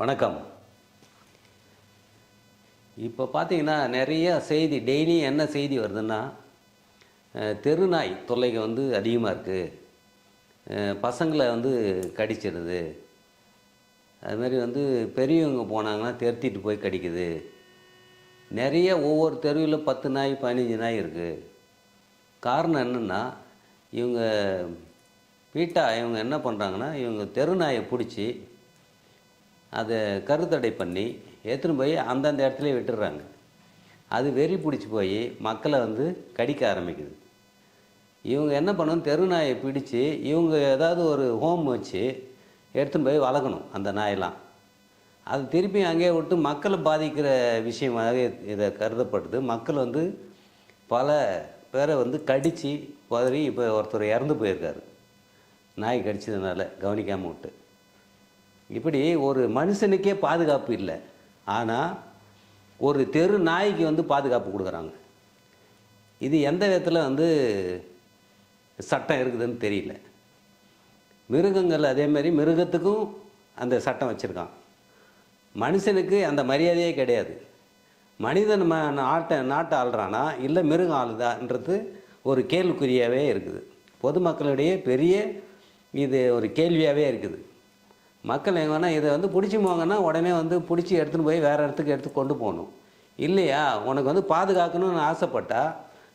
வணக்கம். இப்போ பார்த்தீங்கன்னா நிறைய செய்தி டெய்லியும் என்ன செய்தி வருதுன்னா தெருநாய் தொல்லைகள் வந்து அதிகமாக இருக்குது பசங்களை வந்து கடிச்சிடுது அது மாதிரி வந்து பெரியவங்க போனாங்கன்னா தெருத்திட்டு போய் கடிக்குது. நிறைய ஒவ்வொரு தெருவில் பத்து நாய் பதினஞ்சு நாய் இருக்குது காரணம் என்னென்னா இவங்க வீட்டா இவங்க என்ன பண்ணுறாங்கன்னா இவங்க தெரு நாயை பிடிச்சி அதை கருத்தடை பண்ணி எடுத்துன்னு போய் அந்தந்த இடத்துல விட்டுடுறாங்க. அது வெறி பிடிச்சி போய் மக்களை வந்து கடிக்க ஆரம்பிக்குது. இவங்க என்ன பண்ணணும் தெரு நாயை பிடிச்சி இவங்க ஏதாவது ஒரு ஹோம் வச்சு எடுத்துன்னு போய் வளர்க்கணும் அந்த நாயெல்லாம். அது திருப்பி அங்கேயே விட்டு மக்களை பாதிக்கிற விஷயமாக இதை கருதப்படுது. மக்கள் வந்து பல பேரை வந்து கடித்து பதறி இப்போ ஒருத்தர் இறந்து போயிருக்காரு. நாய் கடிச்சதுனால கவனிக்காமல் விட்டு. இப்படி ஒரு மனுஷனுக்கே பாதுகாப்பு இல்லை. ஆனால் ஒரு தெரு நாய்க்கு வந்து பாதுகாப்பு கொடுக்குறாங்க. இது எந்த விதத்தில் வந்து சட்டம் இருக்குதுன்னு தெரியல. மிருகங்கள் அதே மாதிரி மிருகத்துக்கும் அந்த சட்டம் வச்சுருக்கான். மனுஷனுக்கு அந்த மரியாதையே கிடையாது. மனிதன் ம நாட்டை நாட்டை ஆள்றானா இல்லை மிருகம் ஆளுதான்றது ஒரு கேள்விக்குறியாகவே இருக்குது. பொதுமக்களிடையே பெரிய இது ஒரு கேள்வியாகவே இருக்குது. மக்கள் எங்கன்னா இதை வந்து பிடிச்சி போங்கன்னா உடனே வந்து பிடிச்சி எடுத்துன்னு போய் வேறு இடத்துக்கு எடுத்து கொண்டு போகணும். இல்லையா? உனக்கு வந்து பாதுகாக்கணும்னு ஆசைப்பட்டா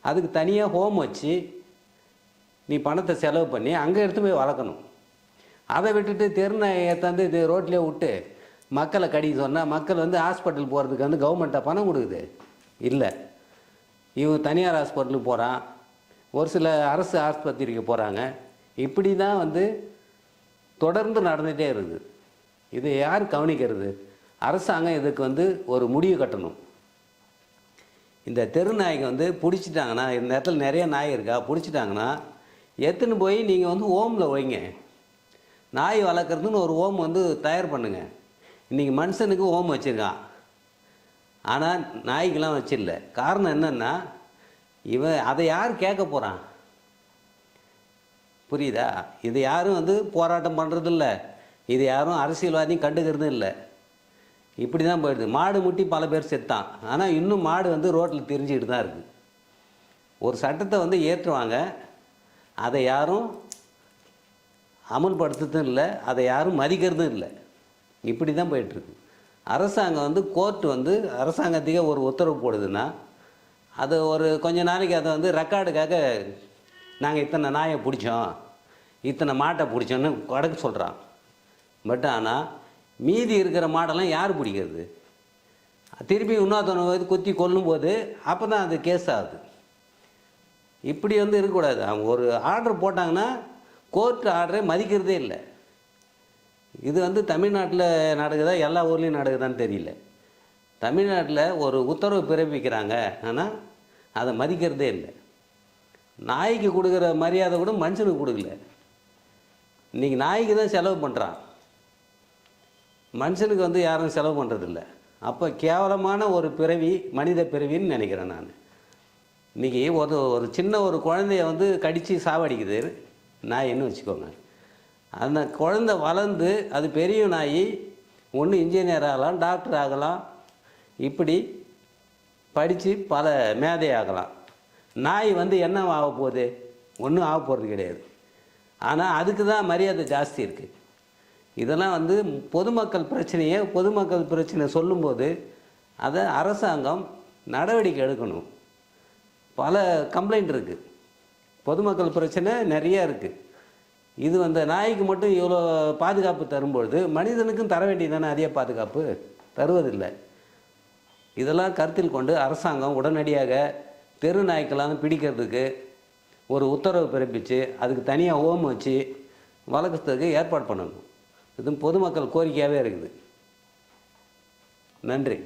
அதுக்கு தனியாக ஹோம் வச்சு நீ பணத்தை செலவு பண்ணி அங்கே எடுத்து போய் வளர்க்கணும். அதை விட்டுட்டு தெருநாயை ஏற்றாந்து இது ரோட்லேயே விட்டு மக்களை கடிக்க சொன்னால் மக்கள் வந்து ஹாஸ்பிட்டல் போகிறதுக்கு வந்து கவர்மெண்ட்டாக பணம் கொடுக்குது. இல்லை. இவன் தனியார் ஹாஸ்பிட்டலுக்கு போகிறான் ஒரு சில அரசு ஆஸ்பத்திரிக்கு போகிறாங்க இப்படி தான் வந்து தொடர்ந்து நடந்துகிட்டே இருக்குது. இதை யார் கவனிக்கிறது? அரசாங்கம் இதுக்கு வந்து ஒரு முடிவு கட்டணும். இந்த தெரு நாய்க்கு வந்து பிடிச்சிட்டாங்கன்னா இந்த இடத்துல நிறைய நாய் இருக்கா? பிடிச்சிட்டாங்கன்னா எடுத்துன்னு போய் நீங்கள் வந்து ஓமில் வைங்க. நாய் வளர்க்குறதுன்னு ஒரு ஓம் வந்து தயார் பண்ணுங்கள் இன்றைக்கி மனுஷனுக்கு ஓம் வச்சுருக்கான். ஆனால் நாய்க்கெலாம் வச்சிடல. காரணம் என்னென்னா இவன் அதை யார் கேட்க போகிறான் புரியுதா? இது யாரும் வந்து போராட்டம் பண்ணுறதில்ல இது யாரும் அரசியல்வாதியும் கண்டுக்கிறதும் இல்லை இப்படி தான் போயிடுது. மாடு முட்டி பல பேர் செத்தான். ஆனால் இன்னும் மாடு வந்து ரோட்டில் திரிஞ்சுக்கிட்டு தான் இருக்குது ஒரு சட்டத்தை வந்து ஏற்றுவாங்க. அதை யாரும் அமல்படுத்துறதும் இல்லை. அதை யாரும் மதிக்கிறதும் இல்லை. இப்படி தான் போயிட்டுருக்கு அரசாங்கம் வந்து கோர்ட் வந்து அரசாங்கத்துக்கே ஒரு உத்தரவு போடுதுன்னா அது ஒரு கொஞ்ச நாளைக்கு அதை வந்து ரெக்கார்டுக்காக நாங்கள் இத்தனை நாயை பிடிச்சோம். இத்தனை மாட்டை பிடிச்சோன்னு வடக்கு சொல்கிறான் பட் ஆனால் மீதி இருக்கிற மாடெல்லாம் யார் பிடிக்கிறது? திருப்பி இன்னொருத்தனை வந்து குத்தி கொல்லும்போது அப்போ தான் அது கேஸ் ஆகுது. இப்படி வந்து இருக்கக்கூடாது. அவங்க ஒரு ஆர்டர் போட்டாங்கன்னா கோர்ட் ஆர்டரை மதிக்கிறதே இல்லை. இது வந்து தமிழ்நாட்டில் நடக்குதா எல்லா ஊர்லேயும் நடக்குதான்னு தெரியல. தமிழ்நாட்டில் ஒரு உத்தரவு பிறப்பிக்கிறாங்க. ஆனால் அதை மதிக்கிறதே இல்லை. நாய்க்கு கொடுக்குற மரியாதை கூட மனுஷனுக்கு கொடுக்கல. இன்றைக்கி நாய்க்கு தான் செலவு பண்ணுறான் மனுஷனுக்கு வந்து யாரும் செலவு பண்ணுறதில்ல அப்போ கேவலமான ஒரு பிறவி மனித பிறவின்னு நினைக்கிறேன் நான். இன்றைக்கி ஒரு ஒரு சின்ன ஒரு குழந்தைய வந்து கடித்து சாவடிக்குது. நாயின்னு வச்சுக்கோங்க. அந்த குழந்தை வளர்ந்து அது பெரிய நாய் ஒன்று இன்ஜினியர் ஆகலாம் டாக்டர் ஆகலாம். இப்படி படித்து பல மேதை ஆகலாம். நாய் வந்து என்ன ஆக போகுது? ஒன்றும் ஆக போகிறது கிடையாது. ஆனால் அதுக்கு தான் மரியாதை ஜாஸ்தி இருக்குது இதெல்லாம் வந்து பொதுமக்கள் பிரச்சனையை பொதுமக்கள் பிரச்சனை சொல்லும்போது அதை அரசாங்கம் நடவடிக்கை எடுக்கணும். பல கம்ப்ளைண்ட் இருக்குது பொதுமக்கள் பிரச்சனை நிறையா இருக்குது இது வந்த நாய்க்கு மட்டும் இவ்வளோ பாதுகாப்பு தரும்பொழுது மனிதனுக்கும் தர வேண்டியதானே அதே பாதுகாப்பு தருவதில்லை. இதெல்லாம் கருத்தில் கொண்டு அரசாங்கம் உடனடியாக தெரு நாய்க்கெல்லாம் பிடிக்கிறதுக்கு ஒரு உத்தரவு பிறப்பித்து அதுக்கு தனியாக ஓம் வச்சு வழக்கத்துக்கு ஏற்பாடு பண்ணணும். இது பொதுமக்கள் கோரிக்கையாகவே இருக்குது. நன்றி.